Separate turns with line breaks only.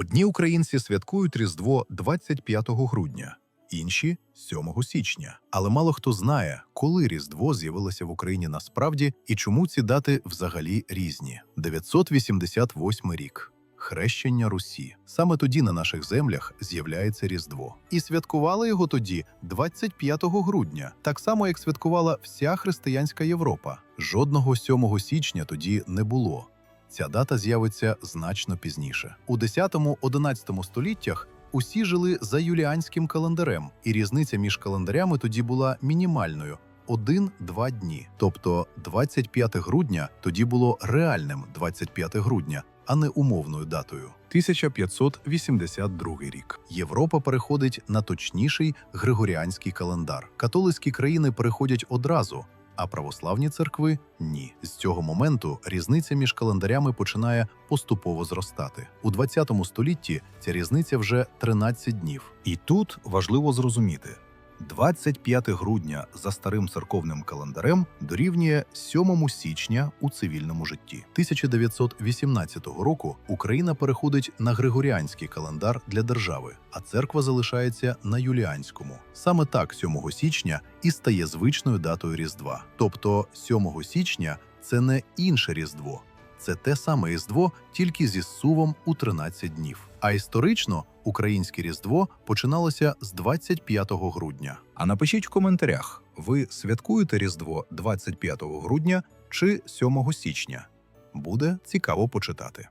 Одні українці святкують Різдво 25 грудня, інші 7 січня. Але мало хто знає, коли Різдво з'явилося в Україні насправді і чому ці дати взагалі різні. 988 рік. Хрещення Русі. Саме тоді на наших землях з'являється Різдво. І святкували його тоді 25 грудня, так само як святкувала вся християнська Європа. Жодного 7 січня тоді не було. Ця дата з'явиться значно пізніше. У 10-11 століттях усі жили за юліанським календарем, і різниця між календарями тоді була мінімальною. Один-два дні, тобто 25 грудня тоді було реальним 25 грудня, а не умовною датою. 1582 рік. Європа переходить на точніший григоріанський календар. Католицькі країни переходять одразу, а православні церкви ні. З цього моменту різниця між календарями починає поступово зростати. У 20 столітті ця різниця вже 13 днів. І тут важливо зрозуміти. 25 грудня за старим церковним календарем дорівнює 7 січня у цивільному житті. 1918 року Україна переходить на григоріанський календар для держави, а церква залишається на юліанському. Саме так 7 січня і стає звичною датою Різдва. Тобто 7 січня це не інше Різдво, це те саме Різдво, тільки зі сувом у 13 днів. А історично українське Різдво починалося з 25 грудня. А напишіть в коментарях: ви святкуєте Різдво 25 грудня чи 7 січня? Буде цікаво почитати.